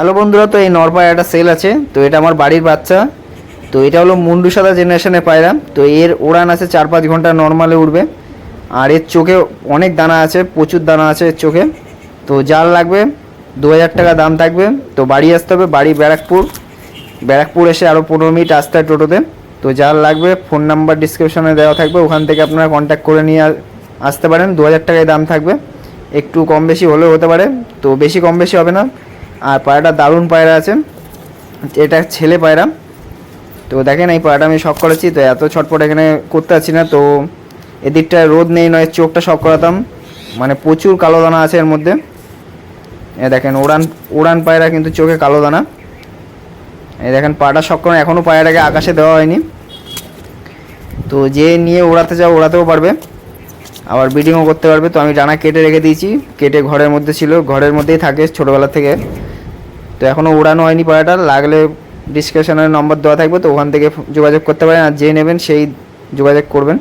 Hello বন্ধুরা, তো এই নরপায় একটা সেল আছে। তো এটা আমার বাড়ির বাচ্চা। তো এটা হলো মুন্ডু সাদা জেনারেশনের পায়রা। তো এর উড়ান আছে চার পাঁচ ঘণ্টা নর্মালে উঠবে আর এর চোখে অনেক দানা আছে, প্রচুর দানা আছে এর চোখে। তো যার লাগবে দু হাজার টাকা দাম থাকবে। তো বাড়ি আসতে হবে, বাড়ি ব্যারাকপুর। ব্যারাকপুর এসে আরও পনেরো মিনিট আসতে হয় টোটোতে। তো যার লাগবে ফোন নাম্বার ডিসক্রিপশনে দেওয়া থাকবে। ওখান থেকে আপনারা কন্ট্যাক্ট করে নিয়ে আসতে পারেন। দু হাজার টাকায় দাম থাকবে। একটু কম বেশি হলেও হতে পারে। তো বেশি কম বেশি হবে না। আর পায়রাটা দারুণ পায়রা আছে। এটা ছেলে পায়রা। তো দেখেন এই পায়রাটা আমি শখ করেছি, তো এত ছটপট এখানে করতে পারছি না, তো এদিকটায় রোদ নেই, নয় চোখটা শখ করাতাম। মানে প্রচুর কালো দানা আছে এর মধ্যে। এ দেখেন, উড়ান উড়ান পায়রা কিন্তু চোখে কালো দানা। এই দেখেন পাটা শখ করেন এখনও পায়রাটাকে আকাশে দেওয়া হয়নি। তো যে নিয়ে ওড়াতে চাও ওড়াতেও পারবে। আবার ব্রিডিংও করতে পারবে। তো আমি ডানা কেটে রেখে দিয়েছি। কেটে ঘরের মধ্যে ছিল, ঘরের মধ্যেই থাকে ছোটোবেলা থেকে। তো এখনও উড়ানো হয়নি পাড়াটা, লাগলে ডিসক্রিপশনের নম্বর দেওয়া থাকবে, তো ওখান থেকে যোগাযোগ করতে পারেন আর যে নেবেন সেই যোগাযোগ করবেন।